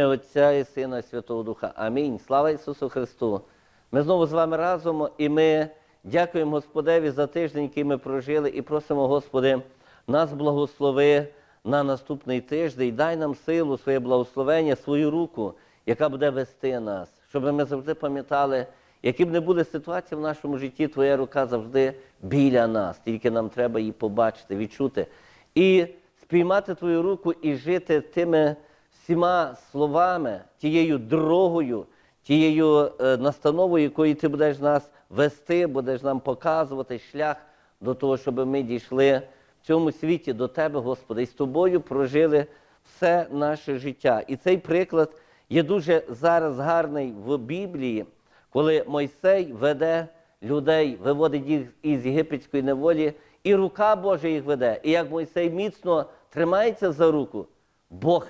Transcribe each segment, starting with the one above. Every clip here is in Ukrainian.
ім'я Отця і Сина і Святого Духа. Амінь. Слава Ісусу Христу! Ми знову з вами разом і ми дякуємо Господеві за тиждень, який ми прожили, і просимо, Господи, нас благослови на наступний тиждень. Дай нам силу, своє благословення, свою руку, яка буде вести нас, щоб ми завжди пам'ятали, які б не були ситуації в нашому житті, Твоя рука завжди біля нас. Тільки нам треба її побачити, відчути. І спіймати Твою руку і жити тими всіма словами, тією дорогою, тією е, настановою, якою ти будеш нас вести, будеш нам показувати шлях до того, щоб ми дійшли в цьому світі до Тебе, Господи, і з тобою прожили все наше життя. І цей приклад є дуже зараз гарний в Біблії, коли Мойсей веде людей, виводить їх із єгипетської неволі, і рука Божа їх веде. І як Мойсей міцно тримається за руку, Бог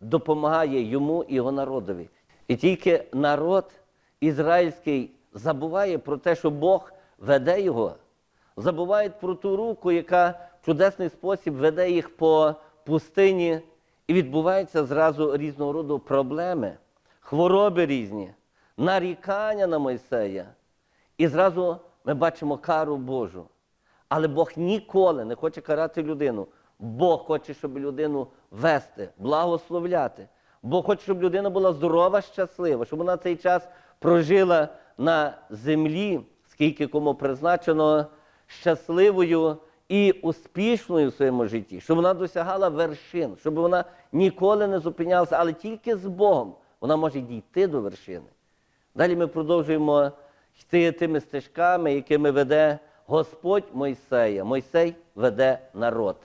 допомагає йому і його народові. І тільки народ ізраїльський забуває про те, що Бог веде його, забуває про ту руку, яка в чудесний спосіб веде їх по пустині, і відбуваються зразу різного роду проблеми, хвороби різні, нарікання на Мойсея. І зразу ми бачимо кару Божу. Але Бог ніколи не хоче карати людину. Бог хоче, щоб людину вести, благословляти. Бог хоче, щоб людина була здорова, щаслива, щоб вона цей час прожила на землі, скільки кому призначено, щасливою і успішною в своєму житті, щоб вона досягала вершин, щоб вона ніколи не зупинялася, але тільки з Богом вона може дійти до вершини. Далі ми продовжуємо йти тими стежками, якими веде Господь Мойсея. Мойсей веде народ,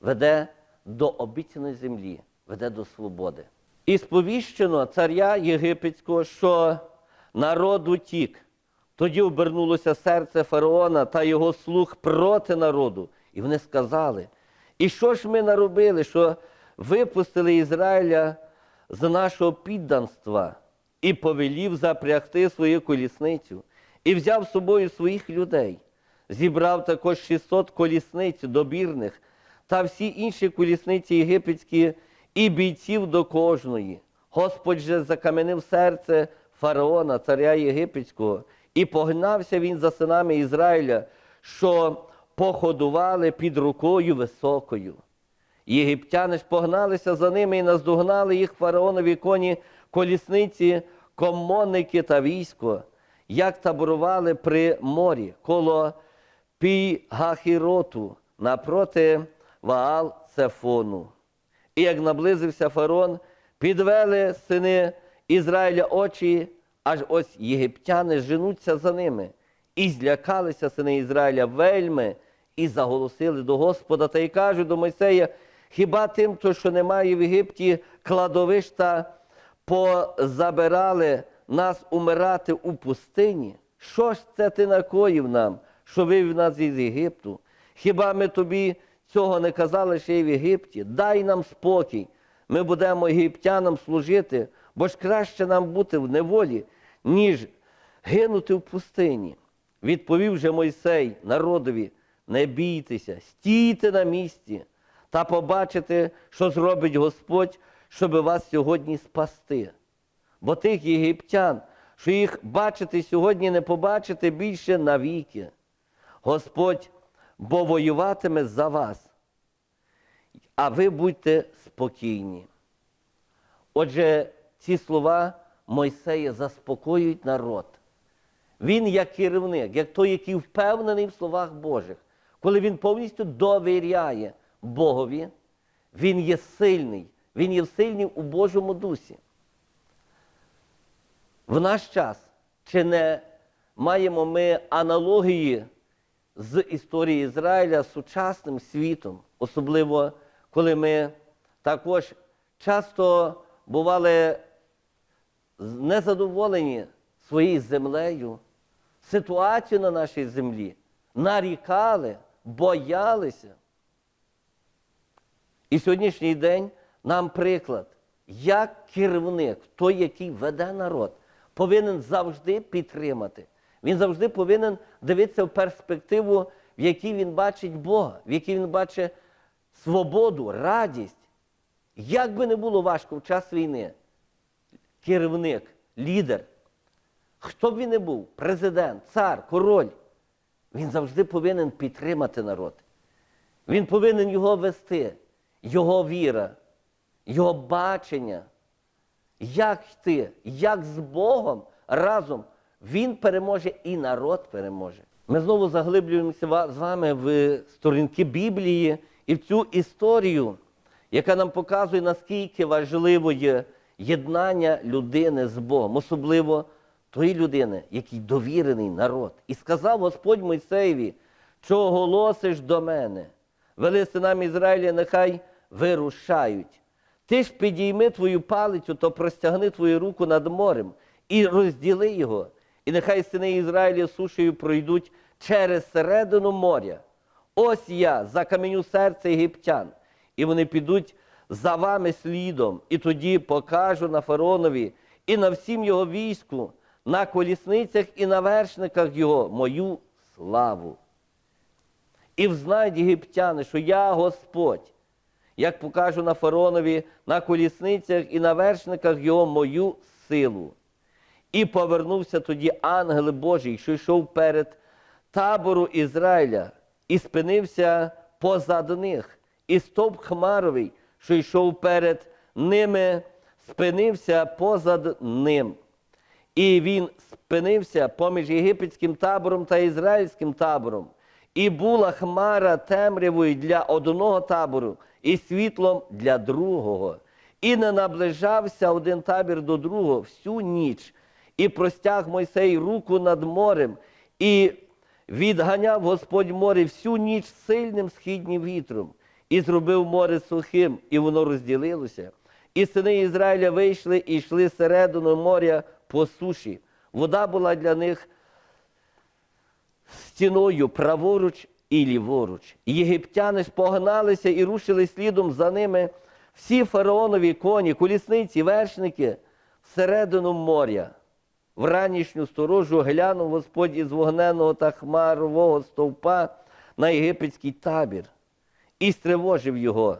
веде до обіцяної землі, веде до свободи. І сповіщено царя Єгипетського, що народ утік. Тоді обернулося серце фараона та його слуг проти народу. І вони сказали: І що ж ми наробили, що випустили Ізраїля з нашого підданства і повелів запрягти свою колісницю, і взяв з собою своїх людей, зібрав також 600 колісниць добірних та всі інші колісниці єгипетські і бійців до кожної. Господь же закаменив серце фараона, царя Єгипетського, і погнався він за синами Ізраїля, що походували під рукою високою. Єгиптяни ж погналися за ними і наздогнали їх фараонові коні, колісниці, комонники та військо, як таборували при морі коло Пі-Гахіроту напроти Ваал Цефону. І як наблизився фарон, підвели сини Ізраїля очі, аж ось єгиптяни женуться за ними. І злякалися сини Ізраїля вельми, і заголосили до Господа та й кажуть до Мойсея, хіба тим, то, що немає в Єгипті кладовища, позабирали нас умирати у пустині? Що ж це ти накоїв нам, що вивів нас із Єгипту? Хіба ми тобі цього не казали ще й в Єгипті? Дай нам спокій, ми будемо єгиптянам служити, бо ж краще нам бути в неволі, ніж гинути в пустині. Відповів же Мойсей народові, не бійтеся, стійте на місці та побачите, що зробить Господь, щоб вас сьогодні спасти. Бо тих єгиптян, що їх бачити сьогодні, не побачите більше навіки. Господь бо воюватиме за вас, а ви будьте спокійні. Отже, ці слова Мойсея заспокоюють народ. Він як керівник, як той, який впевнений в словах Божих, коли він повністю довіряє Богові, він є сильний, він є сильний у Божому дусі. В наш час чи не маємо ми аналогії з історії Ізраїля сучасним світом, особливо коли ми також часто бували незадоволені своєю землею, ситуацією на нашій землі, нарікали, боялися. І сьогоднішній день нам приклад, як керівник, той, який веде народ, повинен завжди підтримати. Він завжди повинен дивитися в перспективу, в якій він бачить Бога, в якій він бачить свободу, радість. Як би не було важко в час війни, керівник, лідер, хто б він не був, президент, цар, король, він завжди повинен підтримати народ. Він повинен його вести, його віра, його бачення, як йти, як з Богом разом він переможе і народ переможе. Ми знову заглиблюємося з вами в сторінки Біблії і в цю історію, яка нам показує, наскільки важливо є єднання людини з Богом, особливо тої людини, який довірений народ. І сказав Господь Мойсеєві, що оголосиш до мене, вели синам Ізраїля, нехай вирушають. Ти ж підійми твою палицю, то простягни твою руку над морем і розділи його. І нехай сини Ізраїля сушею пройдуть через середину моря. Ось я закам'яню серце єгиптян, і вони підуть за вами слідом, і тоді покажу на фаронові і на всім його війську, на колісницях і на вершниках його мою славу. І взнають єгиптяни, що я Господь, як покажу на фаронові, на колісницях і на вершниках його мою силу. І повернувся тоді ангел Божий, що йшов перед табору Ізраїля, і спинився позад них, і стовп Хмаровий, що йшов перед ними, спинився позад ним. І він спинився поміж єгипетським табором та ізраїльським табором. І була хмара темрявою для одного табору і світлом для другого. І не наближався один табір до другого всю ніч. І простяг Мойсей руку над морем, і відганяв Господь море всю ніч сильним східнім вітром, і зробив море сухим, і воно розділилося. І сини Ізраїля вийшли і йшли середину моря по суші. Вода була для них стіною праворуч і ліворуч. Єгиптяни ж погналися і рушили слідом за ними всі фараонові коні, колісниці, вершники всередину моря. В ранішню сторожу глянув Господь із вогненого та хмарового стовпа на єгипетський табір і стривожив його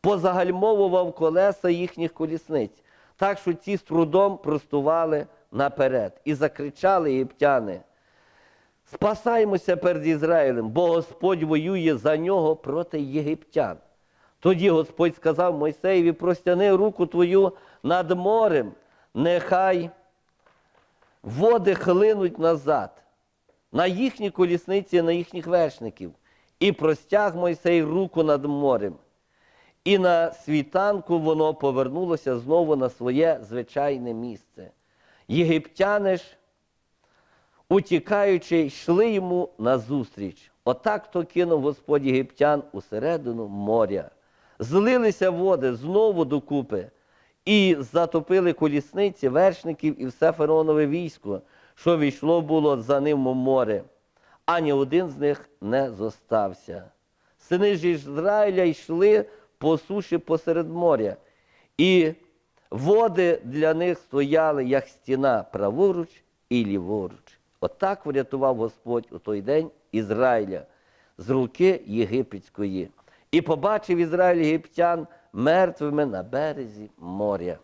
позагальмовував колеса їхніх колісниць, так що ті з трудом простували наперед. І закричали єгиптяни, спасаймося перед Ізраїлем, бо Господь воює за нього проти єгиптян. Тоді Господь сказав Мойсеєві, простяни руку твою над морем, нехай води хлинуть назад, на їхні колісниці, на їхніх вершників. І простяг Мойсей руку над морем. І на світанку воно повернулося знову на своє звичайне місце. Єгиптяни ж, утікаючи, йшли йому назустріч. Отак то кинув Господь єгиптян усередину моря. Злилися води знову докупи і затопили колісниці вершників і все фараонове військо, що війшло було за ним у море. Ані один з них не зостався. Сини ж Ізраїля йшли по суші посеред моря, і води для них стояли, як стіна праворуч і ліворуч. Отак врятував Господь у той день Ізраїля з руки єгипетської. І побачив Ізраїль єгиптян мертвими на березі моря.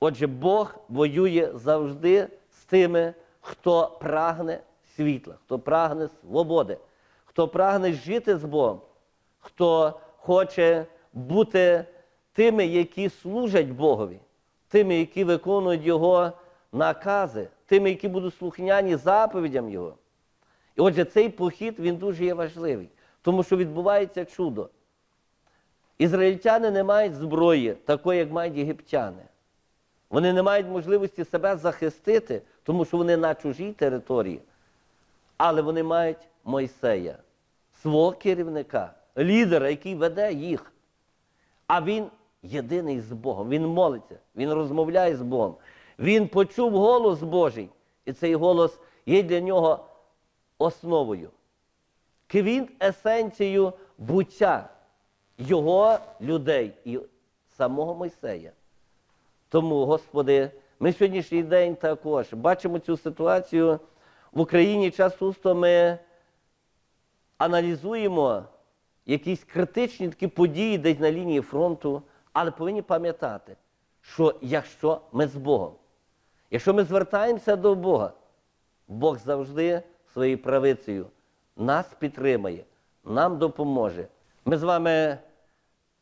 Отже, Бог воює завжди з тими, хто прагне світла, хто прагне свободи, хто прагне жити з Богом, хто хоче бути тими, які служать Богові, тими, які виконують Його накази, тими, які будуть слухняні заповідям Його. І отже, цей похід він дуже є важливий, тому що відбувається чудо. Ізраїльтяни не мають зброї, такої, як мають єгиптяни. Вони не мають можливості себе захистити, тому що вони на чужій території. Але вони мають Мойсея, свого керівника, лідера, який веде їх. А він єдиний з Богом. Він молиться, він розмовляє з Богом. Він почув голос Божий, і цей голос є для нього основою. Квін есенцією буття його людей і самого Мойсея. Тому, Господи, ми сьогоднішній день також бачимо цю ситуацію в Україні часто ми аналізуємо якісь критичні такі події десь на лінії фронту, але повинні пам'ятати, що якщо ми з Богом, якщо ми звертаємося до Бога, Бог завжди своєю правицею нас підтримає, нам допоможе. Ми з вами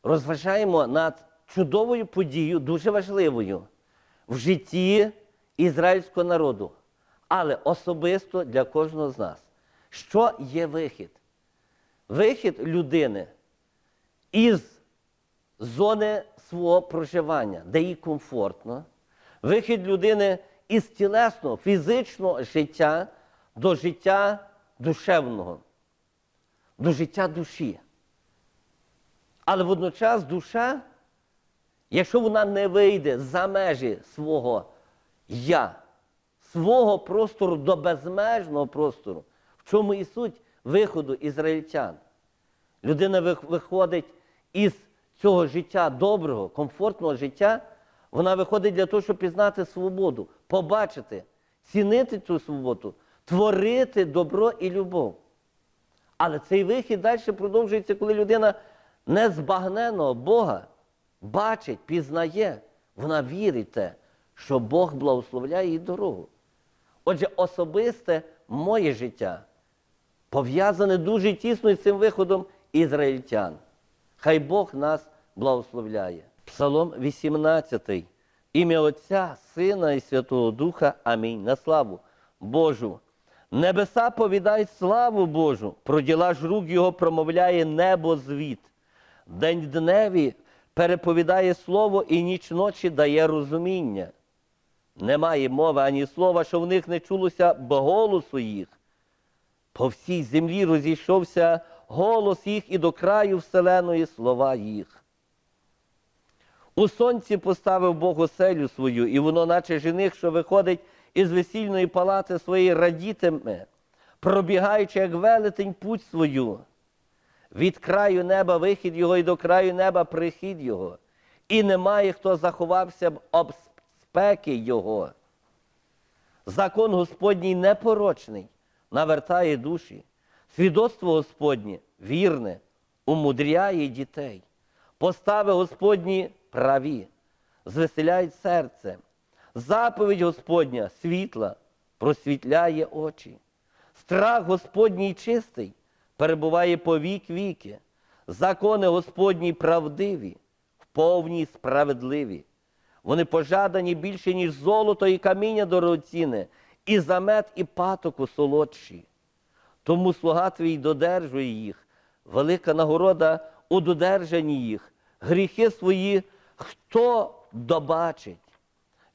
розважаємо над чудовою подією, дуже важливою в житті ізраїльського народу, але особисто для кожного з нас. Що є вихід? Вихід людини із зони свого проживання, де їй комфортно, вихід людини із тілесного, фізичного життя до життя душевного, до життя душі. Але водночас душа, якщо вона не вийде за межі свого я, свого простору до безмежного простору, в чому і суть виходу ізраїльтян. Людина виходить із цього життя доброго, комфортного життя, вона виходить для того, щоб пізнати свободу, побачити, цінити цю свободу, творити добро і любов. Але цей вихід далі продовжується, коли людина незбагненого Бога бачить, пізнає, вона вірить те, що Бог благословляє її дорогу. Отже, особисте моє життя пов'язане дуже тісно з цим виходом ізраїльтян. Хай Бог нас благословляє. Псалом 18. Ім'я Отця, Сина і Святого Духа. Амінь. На славу Божу. Небеса повідають славу Божу, про діла ж рук Його промовляє небо звіт. День дневі переповідає слово і ніч ночі дає розуміння. Немає мови ані слова, що в них не чулося б голосу їх. По всій землі розійшовся голос їх і до краю вселеної слова їх. У сонці поставив Бог оселю свою, і воно, наче жених, що виходить із весільної палати своєї, радітиме, пробігаючи, як велетень путь свою. Від краю неба вихід його і до краю неба прихід його. І немає, хто заховався б об спеки його. Закон Господній непорочний, навертає душі. Свідоцтво Господнє вірне, умудряє дітей. Постави Господні праві, звеселяють серце. Заповідь Господня світла, просвітляє очі. Страх Господній чистий, перебуває по вік віки. Закони Господні правдиві, в повній справедливі. Вони пожадані більше, ніж золото і каміння дорогоцінне, і замет, і патоку солодші. Тому слуга твій додержує їх, велика нагорода у додержанні їх, гріхи свої хто добачить?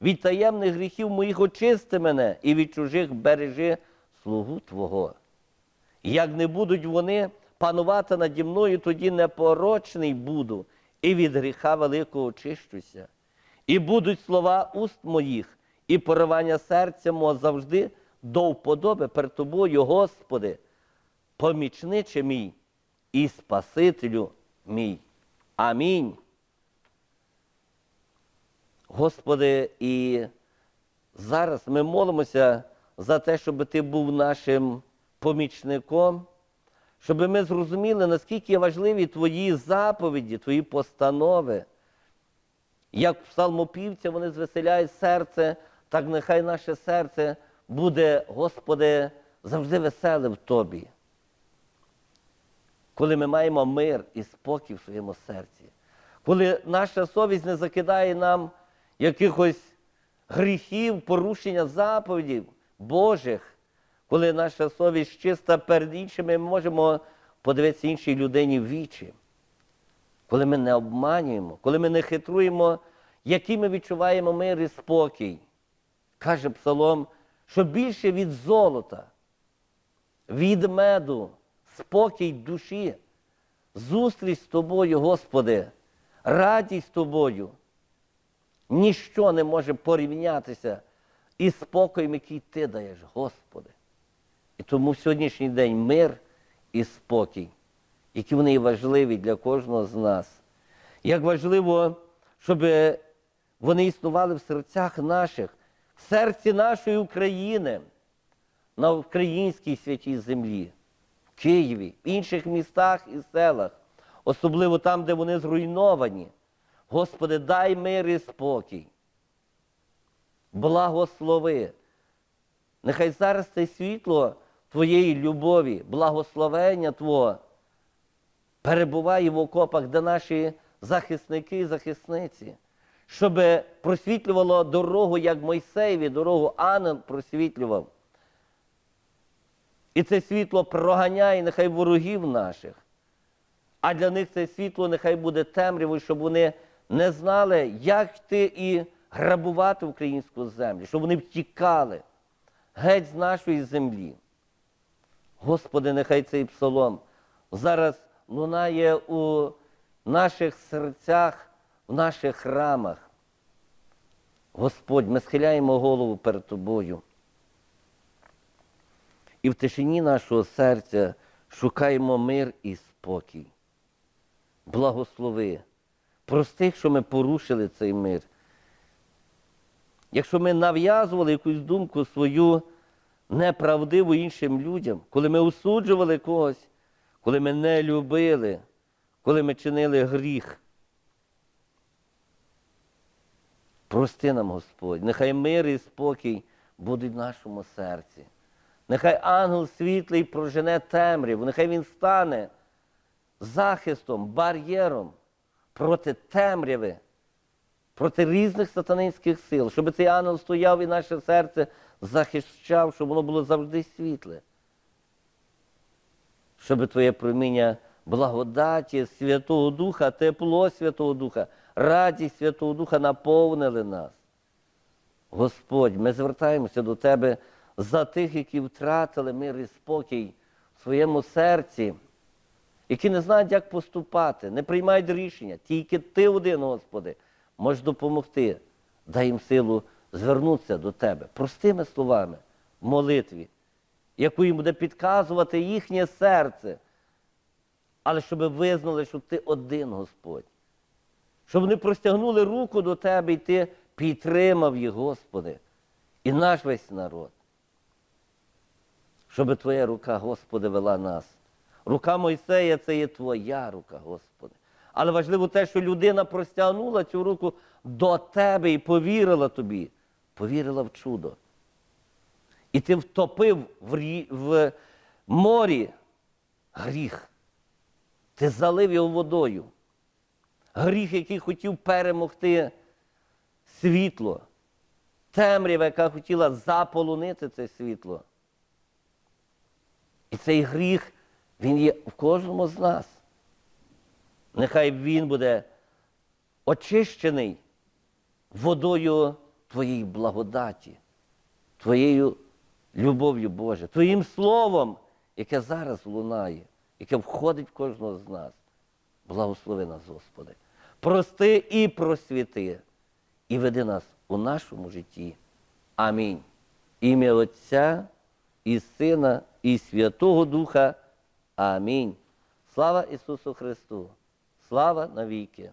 Від таємних гріхів моїх очисти мене, і від чужих бережи слугу Твого. Як не будуть вони панувати наді мною, тоді непорочний буду, і від гріха великого очищуся. І будуть слова уст моїх, і поривання серця мого завжди до вподоби перед тобою, Господи, помічниче мій і Спасителю мій. Амінь. Господи, і зараз ми молимося за те, щоб Ти був нашим помічником, щоб ми зрозуміли, наскільки важливі Твої заповіді, Твої постанови. Як псалмопівця вони звеселяють серце, так нехай наше серце буде, Господи, завжди веселе в Тобі. Коли ми маємо мир і спокій в своєму серці, коли наша совість не закидає нам якихось гріхів, порушення заповідів Божих, коли наша совість чиста перед іншими, ми можемо подивитися іншій людині в вічі. Коли ми не обманюємо, коли ми не хитруємо, який ми відчуваємо мир і спокій. Каже Псалом, що більше від золота, від меду, спокій душі, зустріч з тобою, Господи, радість з тобою. Ніщо не може порівнятися із спокоєм, який ти даєш, Господи. І тому в сьогоднішній день мир і спокій, які вони важливі для кожного з нас. Як важливо, щоб вони існували в серцях наших, в серці нашої України, на українській святій землі, в Києві, в інших містах і селах, особливо там, де вони зруйновані. Господи, дай мир і спокій. Благослови. Нехай зараз це світло Твоєї любові, благословення Твого перебуває в окопах, де наші захисники і захисниці, щоб просвітлювало дорогу, як Мойсеєві, дорогу ангел просвітлював. І це світло проганяє нехай ворогів наших. А для них це світло нехай буде темрявою, щоб вони не знали, як йти і грабувати українську землю, щоб вони втікали геть з нашої землі. Господи, нехай цей псалом зараз лунає у наших серцях, в наших храмах. Господь, ми схиляємо голову перед Тобою. І в тишині нашого серця шукаємо мир і спокій. Благослови. Прости, що ми порушили цей мир. Якщо ми нав'язували якусь думку свою неправдиву іншим людям, коли ми осуджували когось, коли ми не любили, коли ми чинили гріх. Прости нам, Господь, нехай мир і спокій будуть в нашому серці. Нехай ангел світлий прожене темряву, нехай він стане захистом, бар'єром проти темряви, проти різних сатанинських сил, щоб цей ангел стояв і наше серце захищав, щоб воно було завжди світле. Щоб Твоє проміння благодаті Святого Духа, тепло Святого Духа, радість Святого Духа наповнили нас. Господь, ми звертаємося до Тебе за тих, які втратили мир і спокій в своєму серці, які не знають, як поступати, не приймають рішення. Тільки Ти один, Господи, можеш допомогти. Дай їм силу звернутися до Тебе простими словами в молитві, яку їм буде підказувати їхнє серце, але щоб визнали, що Ти один, Господь. Щоб вони простягнули руку до Тебе і Ти підтримав їх, Господи, і наш весь народ. Щоб Твоя рука, Господи, вела нас. Рука Мойсея це є Твоя рука, Господи. Але важливо те, що людина простягнула цю руку до Тебе і повірила тобі, повірила в чудо. І ти втопив в, рі... в морі гріх. Ти залив його водою. Гріх, який хотів перемогти світло, темрява, яка хотіла заполонити це світло. І цей гріх, він є в кожному з нас. Нехай він буде очищений водою Твоєї благодаті, Твоєю любов'ю Боже, Твоїм словом, яке зараз лунає, яке входить в кожного з нас. Благослови нас, Господи. Прости і просвіти, і веди нас у нашому житті. Амінь. Ім'я Отця і Сина, і Святого Духа. Амінь. Слава Ісусу Христу! Слава навіки!